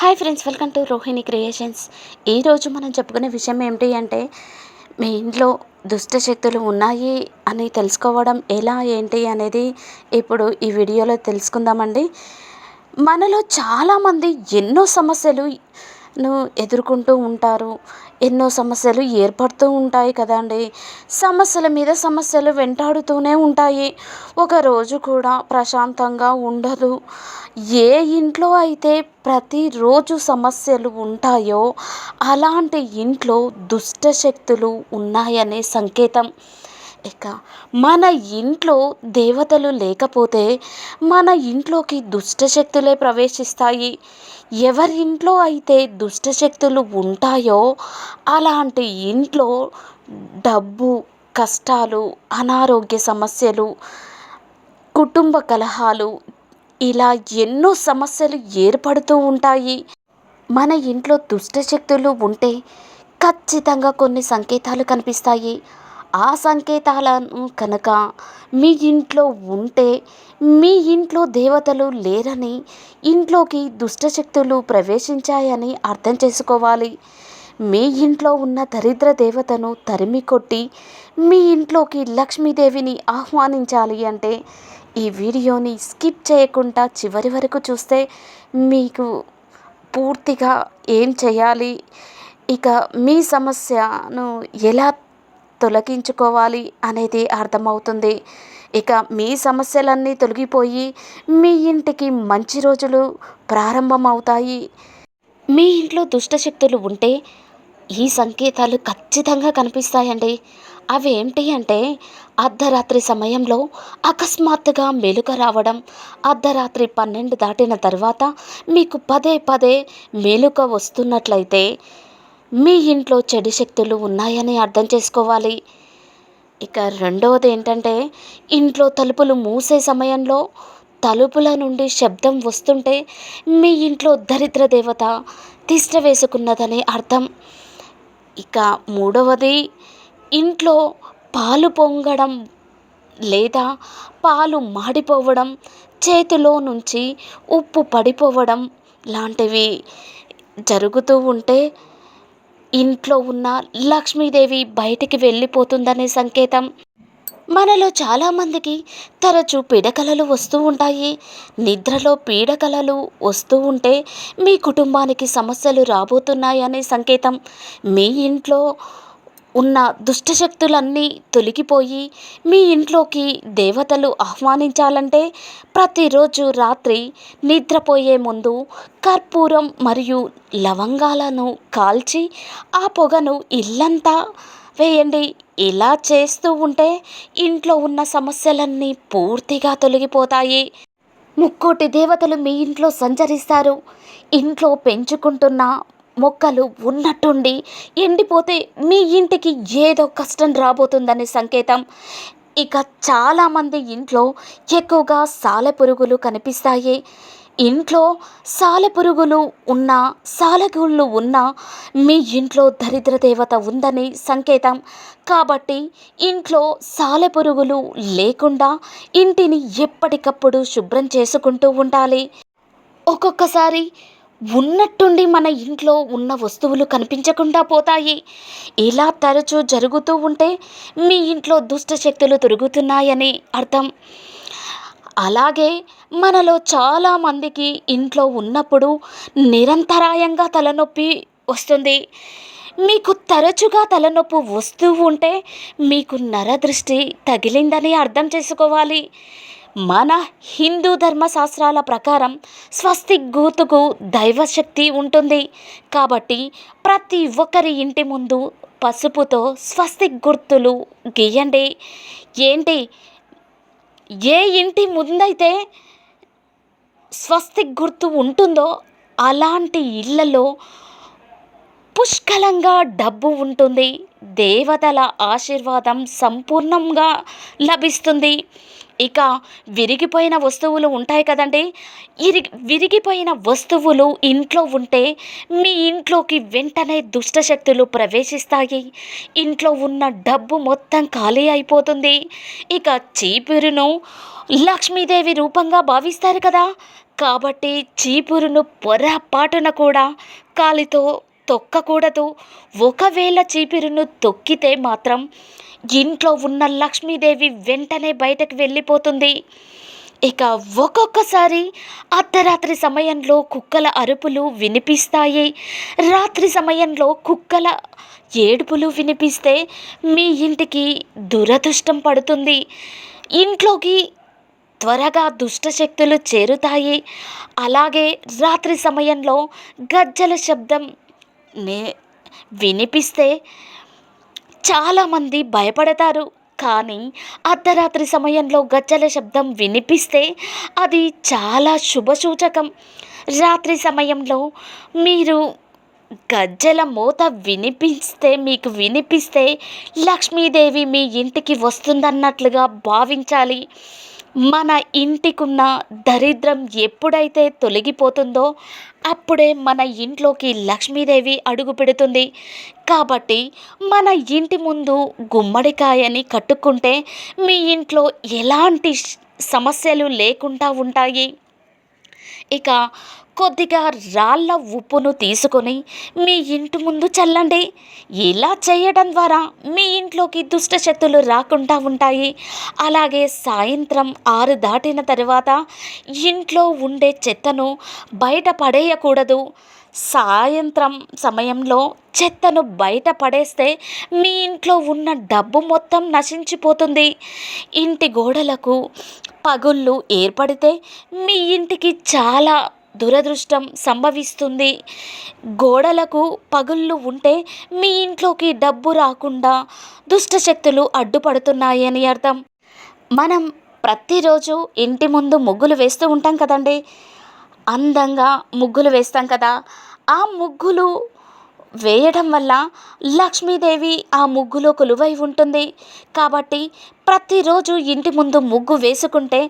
Hi friends welcome to Rohini creations ఈరోజు మనం చెప్పుకునే విషయం ఏమిటి అంటే మీ ఇంట్లో దుష్ట శక్తులు ఉన్నాయి అని తెలుసుకోవడం ఎలా ఏంటి అనేది ఇప్పుడు ఈ వీడియోలో తెలుసుకుందామండి. మనలో చాలామంది ఎన్నో సమస్యలు ను ఎదుర్కొంటూ ఉంటారు. ఎన్నో సమస్యలు ఏర్పడుతూ ఉంటాయి కదండి. సమస్యల మీద సమస్యలు వెంటాడుతూనే ఉంటాయి. ఒకరోజు కూడా ప్రశాంతంగా ఉండదు. ఏ ఇంట్లో అయితే ప్రతిరోజు సమస్యలు ఉంటాయో అలాంటి ఇంట్లో దుష్ట శక్తులు ఉన్నాయనే సంకేతం. ఇక మన ఇంట్లో దేవతలు లేకపోతే మన ఇంట్లోకి దుష్ట శక్తులే ప్రవేశిస్తాయి. ఎవరి ఇంట్లో అయితే దుష్ట శక్తులు ఉంటాయో అలాంటి ఇంట్లో డబ్బు కష్టాలు అనారోగ్య సమస్యలు కుటుంబ కలహాలు ఇలా ఎన్నో సమస్యలు ఏర్పడుతూ ఉంటాయి. మన ఇంట్లో దుష్ట శక్తులు ఉంటే ఖచ్చితంగా కొన్ని సంకేతాలు కనిపిస్తాయి. ఆ సంకేతాలను కనుక మీ ఇంట్లో ఉంటే మీ ఇంట్లో దేవతలు లేరని ఇంట్లోకి దుష్టశక్తులు ప్రవేశించాయని అర్థం చేసుకోవాలి. మీ ఇంట్లో ఉన్న దరిద్ర దేవతను తరిమి కొట్టి మీ ఇంట్లోకి లక్ష్మీదేవిని ఆహ్వానించాలి అంటే ఈ వీడియోని స్కిప్ చేయకుండా చివరి వరకు చూస్తే మీకు పూర్తిగా ఏం చేయాలి? ఇక మీ సమస్యను ఎలా తొలగించుకోవాలి అనేది అర్థమవుతుంది. ఇక మీ సమస్యలన్నీ తొలగిపోయి మీ ఇంటికి మంచి రోజులు ప్రారంభమవుతాయి. మీ ఇంట్లో దుష్టశక్తులు ఉంటే ఈ సంకేతాలు ఖచ్చితంగా కనిపిస్తాయండి. అవి ఏంటి అంటే అర్ధరాత్రి సమయంలో అకస్మాత్తుగా మెలుక రావడం. అర్ధరాత్రి పన్నెండు దాటిన తర్వాత మీకు పదే పదే మెలుక వస్తున్నట్లయితే మీ ఇంట్లో చెడు శక్తులు ఉన్నాయని అర్థం చేసుకోవాలి. ఇక రెండవది ఏంటంటే ఇంట్లో తలుపులు మూసే సమయంలో తలుపుల నుండి శబ్దం వస్తుంటే మీ ఇంట్లో దరిద్ర దేవత తిష్ట వేసుకున్నదని అర్థం. ఇక మూడవది ఇంట్లో పాలు పొంగడం లేదా పాలు మాడిపోవడం చేతిలో నుంచి ఉప్పు పడిపోవడం లాంటివి జరుగుతూ ఉంటే ఇంట్లో ఉన్న లక్ష్మీదేవి బయటికి వెళ్ళిపోతుందనే సంకేతం. మనలో చాలామందికి తరచూ పీడకలలు వస్తూ ఉంటాయి. నిద్రలో పీడకలలు వస్తూ ఉంటే మీ కుటుంబానికి సమస్యలు రాబోతున్నాయనే సంకేతం. మీ ఇంట్లో ఉన్న దుష్టశక్తులన్నీ తొలగిపోయి మీ ఇంట్లోకి దేవతలు ఆహ్వానించాలంటే ప్రతిరోజు రాత్రి నిద్రపోయే ముందు కర్పూరం మరియు లవంగాలను కాల్చి ఆ పొగను ఇల్లంతా వేయండి. ఇలా చేస్తూ ఉంటే ఇంట్లో ఉన్న సమస్యలన్నీ పూర్తిగా తొలగిపోతాయి. ముక్కోటి దేవతలు మీ ఇంట్లో సంచరిస్తారు. ఇంట్లో పెంచుకుంటున్న మొక్కలు ఉన్నట్టుండి ఎండిపోతే మీ ఇంటికి ఏదో కష్టం రాబోతుందనే సంకేతం. ఇక చాలామంది ఇంట్లో ఎక్కువగా సాలెపురుగులు కనిపిస్తాయి. ఇంట్లో సాలెపురుగులు ఉన్న సాలెగుళ్ళు ఉన్న మీ ఇంట్లో దరిద్ర దేవత ఉందని సంకేతం. కాబట్టి ఇంట్లో సాలెపురుగులు లేకుండా ఇంటిని ఎప్పటికప్పుడు శుభ్రం చేసుకుంటూ ఉండాలి. ఒక్కొక్కసారి ఉన్నట్టుండి మన ఇంట్లో ఉన్న వస్తువులు కనిపించకుండా పోతాయి. ఇలా తరచూ జరుగుతూ ఉంటే మీ ఇంట్లో దుష్ట శక్తులు తిరుగుతున్నాయని అర్థం. అలాగే మనలో చాలామందికి ఇంట్లో ఉన్నప్పుడు నిరంతరాయంగా తలనొప్పి వస్తుంది. మీకు తరచుగా తలనొప్పి వస్తూ ఉంటే మీకు నరదృష్టి తగిలిందని అర్థం చేసుకోవాలి. మన హిందూ ధర్మశాస్త్రాల ప్రకారం స్వస్తి గుర్తుకు దైవశక్తి ఉంటుంది. కాబట్టి ప్రతి ఒక్కరి ఇంటి ముందు పసుపుతో స్వస్తి గుర్తులు గీయండి. ఏంటి? ఏ ఇంటి ముందైతే స్వస్తి గుర్తు ఉంటుందో అలాంటి ఇళ్ళలో పుష్కలంగా డబ్బు ఉంటుంది. దేవతల ఆశీర్వాదం సంపూర్ణంగా లభిస్తుంది. ఇక విరిగిపోయిన వస్తువులు ఉంటాయి కదండి. ఇరి విరిగిపోయిన వస్తువులు ఇంట్లో ఉంటే మీ ఇంట్లోకి వెంటనే దుష్టశక్తులు ప్రవేశిస్తాయి. ఇంట్లో ఉన్న డబ్బు మొత్తం ఖాళీ అయిపోతుంది. ఇక చీపురును లక్ష్మీదేవి రూపంగా భావిస్తారు కదా. కాబట్టి చీపురును పొరపాటున కూడా కాలితో తొక్కకూడదు. ఒకవేళ చీపిరును తొక్కితే మాత్రం ఇంట్లో ఉన్న లక్ష్మీదేవి వెంటనే బయటకు వెళ్ళిపోతుంది. ఇక ఒక్కొక్కసారి అర్ధరాత్రి సమయంలో కుక్కల అరుపులు వినిపిస్తాయి. రాత్రి సమయంలో కుక్కల ఏడుపులు వినిపిస్తే మీ ఇంటికి దురదృష్టం పడుతుంది. ఇంట్లోకి త్వరగా దుష్టశక్తులు చేరుతాయి. అలాగే రాత్రి సమయంలో గజ్జల శబ్దం నే వినిపిస్తే చాలామంది భయపడతారు. కానీ అర్ధరాత్రి సమయంలో గజ్జల శబ్దం వినిపిస్తే అది చాలా శుభసూచకం. రాత్రి సమయంలో మీరు గజ్జల మూత వినిపిస్తే మీకు వినిపిస్తే లక్ష్మీదేవి మీ ఇంటికి వస్తుందన్నట్లుగా భావించాలి. మన ఇంటికున్న దరిద్రం ఎప్పుడైతే తొలగిపోతుందో అప్పుడే మన ఇంట్లోకి లక్ష్మీదేవి అడుగు పెడుతుంది. కాబట్టి మన ఇంటి ముందు గుమ్మడికాయని కట్టుకుంటే మీ ఇంట్లో ఎలాంటి సమస్యలు లేకుండా ఉంటాయి? ఇక కొద్దిగా రాళ్ళ ఉప్పును తీసుకొని మీ ఇంటి ముందు చల్లండి. ఇలా చేయడం ద్వారా మీ ఇంట్లోకి దుష్ట శక్తులు రాకుండా ఉంటాయి. అలాగే సాయంత్రం ఆరు దాటిన తర్వాత ఇంట్లో ఉండే చెత్తను బయట పడేయకూడదు. సాయంత్రం సమయంలో చెత్తను బయట పడేస్తే మీ ఇంట్లో ఉన్న డబ్బు మొత్తం నశించిపోతుంది. ఇంటి గోడలకు పగుళ్ళు ఏర్పడితే మీ ఇంటికి చాలా దురదృష్టం సంభవిస్తుంది. గోడలకు పగుళ్ళు ఉంటే మీ ఇంట్లోకి డబ్బు రాకుండా దుష్టశక్తులు అడ్డుపడుతున్నాయని అర్థం. మనం ప్రతిరోజు ఇంటి ముందు ముగ్గులు వేస్తూ ఉంటాం కదండి. అందంగా ముగ్గులు వేస్తాం కదా ఆ ముగ్గులు వేయడం వల్ల లక్ష్మీదేవి ఆ ముగ్గులో కొలువై ఉంటుంది. కాబట్టి ప్రతిరోజు ఇంటి ముందు ముగ్గు వేసుకుంటే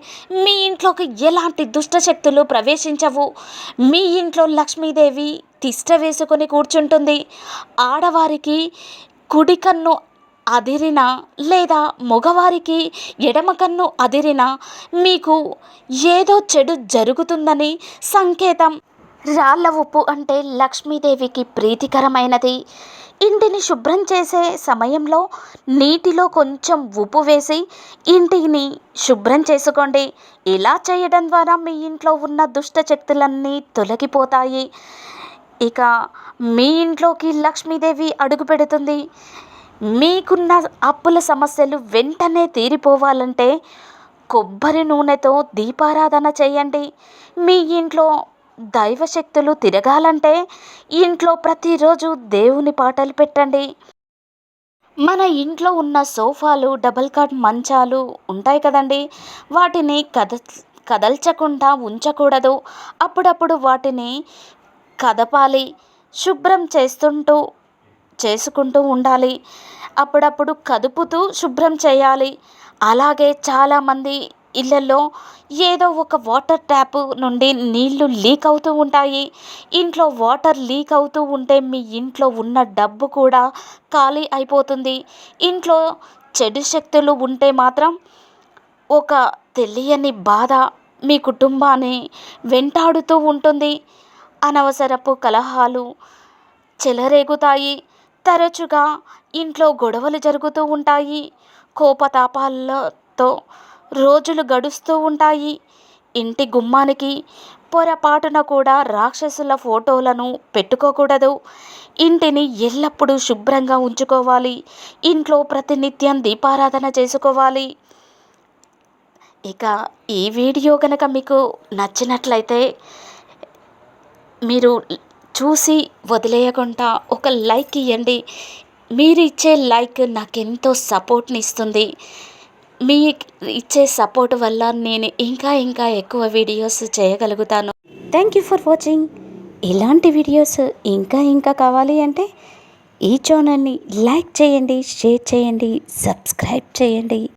మీ ఇంట్లోకి ఎలాంటి దుష్టశక్తులు ప్రవేశించవు. మీ ఇంట్లో లక్ష్మీదేవి తిష్ట వేసుకొని కూర్చుంటుంది. ఆడవారికి కుడి కన్ను అదిరిన లేదా మగవారికి ఎడమ కన్ను అదిరిన మీకు ఏదో చెడు జరుగుతుందని సంకేతం. రాళ్ళ ఉప్పు అంటే లక్ష్మీదేవికి ప్రీతికరమైనది. ఇంటిని శుభ్రం చేసే సమయంలో నీటిలో కొంచెం ఉప్పు వేసి ఇంటిని శుభ్రం చేసుకోండి. ఇలా చేయడం ద్వారా మీ ఇంట్లో ఉన్న దుష్ట శక్తులన్నీ తొలగిపోతాయి. ఇక మీ ఇంట్లోకి లక్ష్మీదేవి అడుగు పెడుతుంది. మీకున్న అప్పుల సమస్యలు వెంటనే తీరిపోవాలంటే కొబ్బరి నూనెతో దీపారాధన చేయండి. మీ ఇంట్లో దైవశక్తులు తిరగాలంటే ఇంట్లో ప్రతిరోజు దేవుని పాటలు పెట్టండి. మన ఇంట్లో ఉన్న సోఫాలు డబల్ కాట్ మంచాలు ఉంటాయి కదండి. వాటిని కద కదల్చకుండా ఉంచకూడదు. అప్పుడప్పుడు వాటిని కదపాలి. శుభ్రం చేస్తుంటూ చేసుకుంటూ ఉండాలి. అప్పుడప్పుడు కదుపుతూ శుభ్రం చేయాలి. అలాగే చాలామంది ఇళ్ళల్లో ఏదో ఒక వాటర్ ట్యాప్ నుండి నీళ్ళు లీక్ అవుతూ ఉంటాయి. ఇంట్లో వాటర్ లీక్ అవుతూ ఉంటే మీ ఇంట్లో ఉన్న డబ్బు కూడా ఖాళీ అయిపోతుంది. ఇంట్లో చెడు శక్తులు ఉంటే మాత్రం ఒక తెలియని బాధ మీ కుటుంబాన్ని వెంటాడుతూ ఉంటుంది. అనవసరపు కలహాలు చెలరేగుతాయి. తరచుగా ఇంట్లో గొడవలు జరుగుతూ ఉంటాయి. కోపతాపాలతో రోజులు గడుస్తూ ఉంటాయి. ఇంటి గుమ్మానికి పొరపాటున కూడా రాక్షసుల ఫోటోలను పెట్టుకోకూడదు. ఇంటిని ఎల్లప్పుడూ శుభ్రంగా ఉంచుకోవాలి. ఇంట్లో ప్రతినిత్యం దీపారాధన చేసుకోవాలి. ఇక ఈ వీడియో కనుక మీకు నచ్చినట్లయితే మీరు చూసి వదిలేయకుండా ఒక లైక్ ఇవ్వండి మీరు ఇచ్చే లైక్ నాకెంతో సపోర్ట్ని ఇస్తుంది మీ ఇచ్చే సపోర్ట్ వల్ల నేను ఇంకా ఇంకా ఎక్కువ వీడియోస్ చేయగలుగుతాను. Thank you for watching. ఇలాంటి వీడియోస్ ఇంకా ఇంకా కావాలి అంటే ఈ ఛానల్ని లైక్ చేయండి షేర్ చేయండి సబ్స్క్రైబ్ చేయండి.